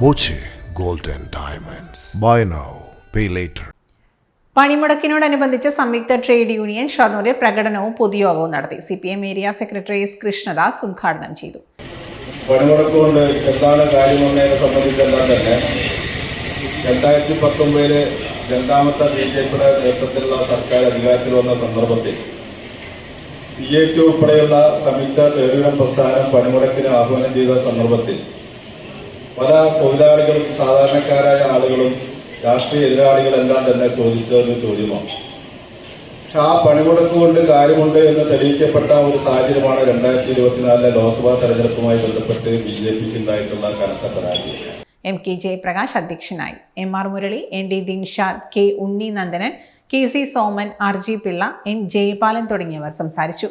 Boche gold Diamonds. Buy now, pay later. പണിമുടക്കിനോടനുബന്ധിച്ച് സംയുക്ത trade union ഷൊർണൂരിൽ പ്രകടനവും പൊതുയോഗവും നടത്തി C P M area secretary S Krishnadas ഉദ്ഘാടനം ചെയ്തു പണിമുടക്കുകൊണ്ട് എന്താണ് കാര്യമെന്നതിനെ സംബന്ധിച്ചെല്ലാം തന്നെ രണ്ടായിരത്തി പത്തൊമ്പതിൽ രണ്ടാമത്തെ ബി ജെ പിയുടെ നേതൃത്വത്തിലുള്ള സർക്കാർ അധികാരത്തിൽ വന്ന സന്ദർഭത്തിൽ സി എ ടി ഉൾപ്പെടെയുള്ള സംയുക്ത ട്രേഡ് യൂണിയൻ പ്രസ്ഥാനം പണിമുടക്കിന് ആഹ്വാനം ചെയ്ത സന്ദർഭത്തിൽ പല തൊഴിലാളികളും സാധാരണക്കാരായ ആളുകളും രാഷ്ട്രീയ എതിരാളികളെല്ലാം തന്നെ ചോദിച്ച ഒരു ചോദ്യമാണ്. പക്ഷെ ആ പണിമുടക്ക് കൊണ്ട് കാര്യമുണ്ട് എന്ന് തെളിയിക്കപ്പെട്ട ഒരു സാഹചര്യമാണ് രണ്ടായിരത്തി ഇരുപത്തിനാലിലെ ലോക്സഭാ തെരഞ്ഞെടുപ്പുമായി ബന്ധപ്പെട്ട് ബി ജെ പിക്ക് ഉണ്ടായിട്ടുള്ള കനത്ത പരാജയം. എം കെ ജയപ്രകാശ് അധ്യക്ഷനായി. M R Murali N D Dinshad K Unni Nandanan K C Soman R G Pillai N Jayapalan തുടങ്ങിയവർ സംസാരിച്ചു.